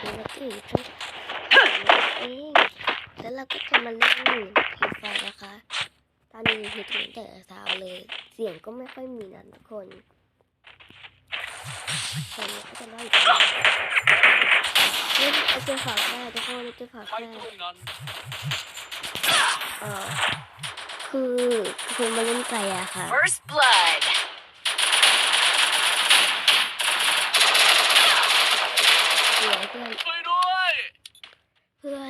นี่เราก็อยู่ที่เองแล้วเราก็จะมาเล่นผีไฟนะคะ ตอนนี้คือถึงแต่เช้าเลย เสียงก็ไม่ค่อยมีนะทุกคนตอนนี้ก็จะได้อีกแล้วนี่เอาเจอฝาแฝดทุกคนเอาเจอฝาแฝไปดด้วยนั้นเออคือคือมาเล่นไก่อะค่ะ First blood. เดี๋ยวเพื่อน ช่วยด้วย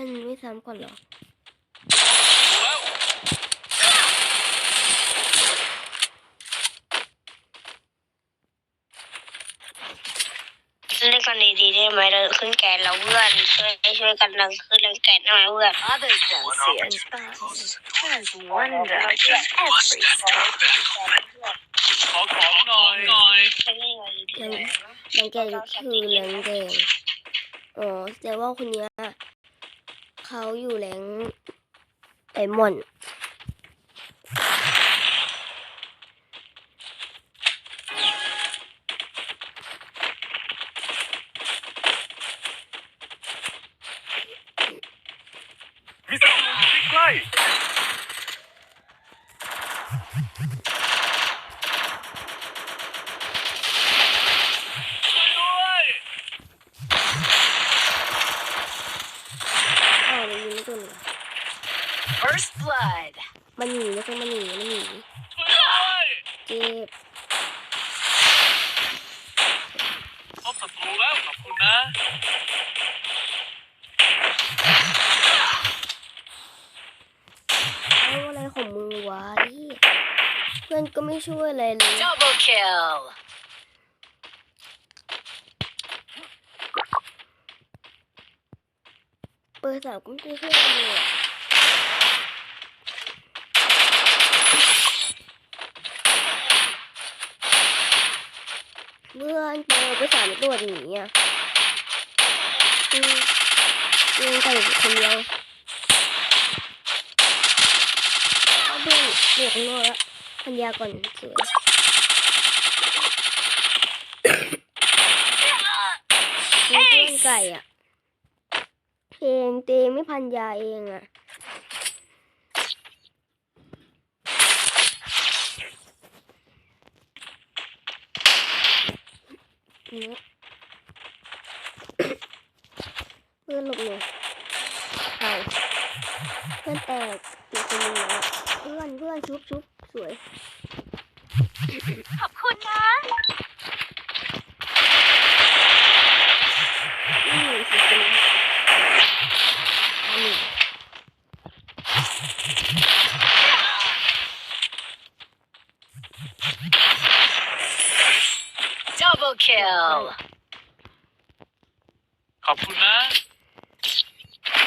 เพื่อนไม่ซ้ำก่อนเหรอแล้วเล่นกันดีๆได้ไหมเราขึ้นแกนเราเพื่อนช่วยช่วยกันดังขึ้นแรงแกนได้ไหมเพื่อน Others don't see it. Has wonder in every step. ขอของหน่อยหน่อยช่วยเล่นกันดีแรงๆแรงแกนคือแรงแดงอ๋อแต่ว่าคนเนี้ย เขาอยู่แรงไอมอนด์มีศัตอยู่ใกล้ช่วยด้วย อ้าวมันยิงไม่โดนเหรอ First blood. มันหนีไม่ใช่มันหนีมันหนีช่วยด้วยเจ็บพบศัตรูแล้วขอบคุณนะเอาอะไรของมึงวะไอ้เหี้ยเพื่อนก็ไม่ช่วยอะไรเลย Double kill. เปิดสาวก็ไม่ได้ช่วยอะไรเลย เพื่อนเปิดไปสามตัวหนีอะอืมยิงไก่คนเดียวเอาเพื่อนเด็กข้างนอกแล้วพันยาก่อนสวยเพื่อนไก่อะเองเตงไม่พันยาเองอะ นี่ยเพื่อนหลบหน่อยเอาเพื่อนแตกอยู่ตรงนี้แล้วเพื่อนเพื่อนชุบชุบสวย ขอบคุณนะ อืมสุดจริงอันนี้ Double kill. ขอบคุณนะ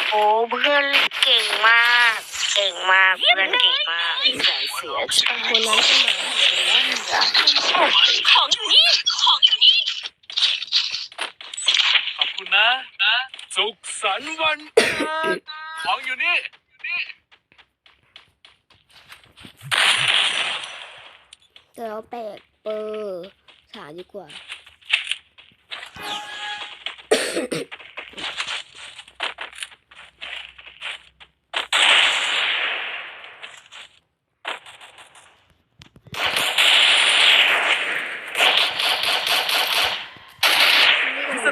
โอ้เพื่อนเก่งมาก เก่งมากเพื่อนเก่งมาก Please don't see it. คนนั้นก็มาของอยู่นี่ ของอยู่นี่ ขอบคุณนะนะสุขสันต์วันเกิดของอยู่นี่แต่เราแปลกเปอร์ฉาดีกว่า มีศั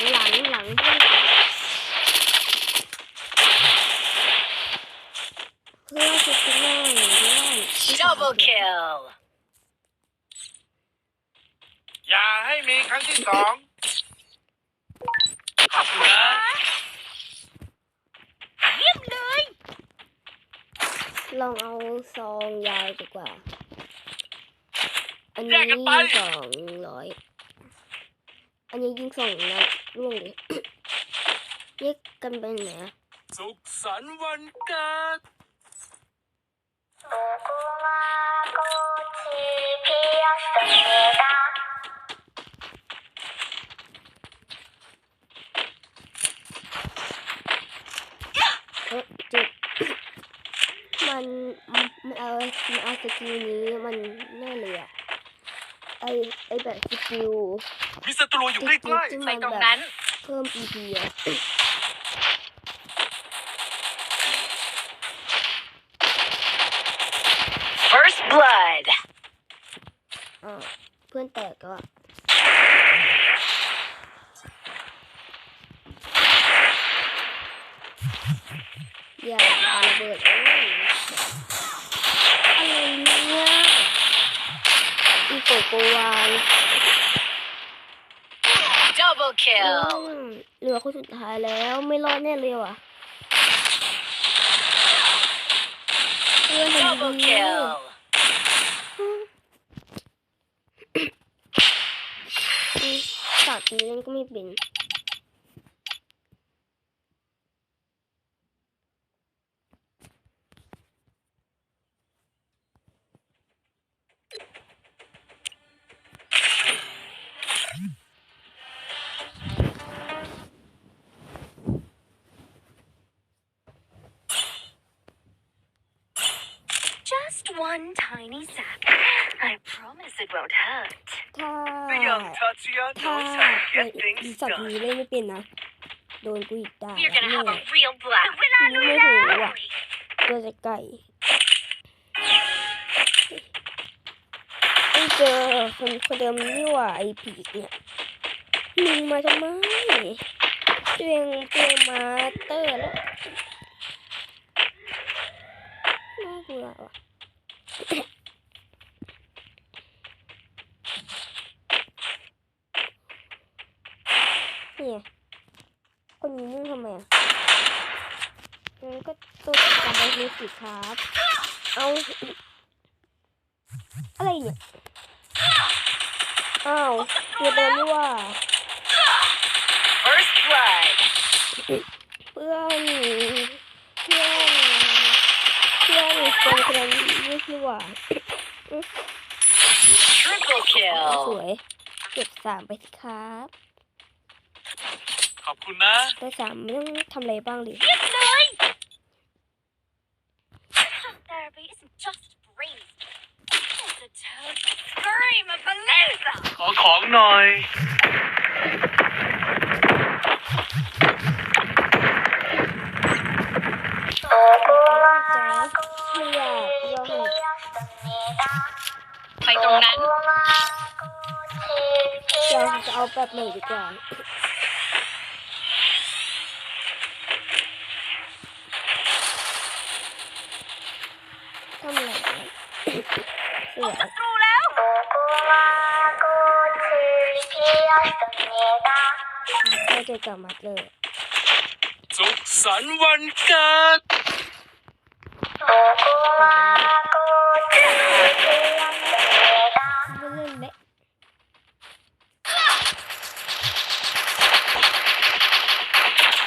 งหลังหลังเพื่อนเพื่อนชุดข้างหน้าเพื่อน Double kill. อย่าให้มีครั้งที่สองขอบคุณนะเยี่ยมเลย ลองเอาซองยาวดีกว่า อันนี้สองร้อย อันนี้ยิงส่งนะร่วงเลยแยกกันไปไหนอะสุขสันต์วันเกิดเออเจ็บมันมันเอามันเอาสกิลนี้มันแน่เลยอะไอไอแบบสกิล มีศัตรูอยู่ใกล้ที่ไปมันตรงแบบนั้น เพิ่ม EP อะ First blood อ่าเพื่อนแตกก็อย่าปาระเบิดเอ้ยอะไรเนี่ยอีโกโกวาน double อื kill มเหลือคนสุดท้ายแล้วไม่รอดแน่เลยว่ะเพื่อนทำ double ดี kill อืมสัตว์นี้ก็ไม่เป็น Just one tiny sap. I promise it won't hurt. ถ้าๆ The young Tatiana ถ้า knows how to เกิด get อี things สัตว์ done. นี้เล่นไม่เป็นนะ โดนกูอีกได้ You're gonna have เนี่ย a real blast. นี่ไม่ถูกว่ะตัวจะไก่ไม่เจอคนคนเดิมนี่หว่าไอผีเนี่ยมึงมาทำไมตัวเองตัวเองมาเตอร์แล้ว น่ากลัวว่ะเนี่ยคนนี้นึ่งทำไมอะงั้นก็ตัวกลับไปดูสิครับ เอาอะไรเนี่ย อ้าวตัวเดิมนี่ว่า First blood เพื่อนเพื่อนเพื่อนคนคนนั้นนี่คือว่า triple ส kill วย เก็บสามไปสิครับ ขอบคุณนะแต่สามไม่ต้องทำอะไรบ้างดิ Therapy isn't just brains. It's a total scream of palooza. ขอของหน่อย ไปตรงนั้นจะเอาแบบหนึ่งก่อนทำอะไรเสียแล้วไม่เจอกับมัดเลยสุขสันต์วันเกิด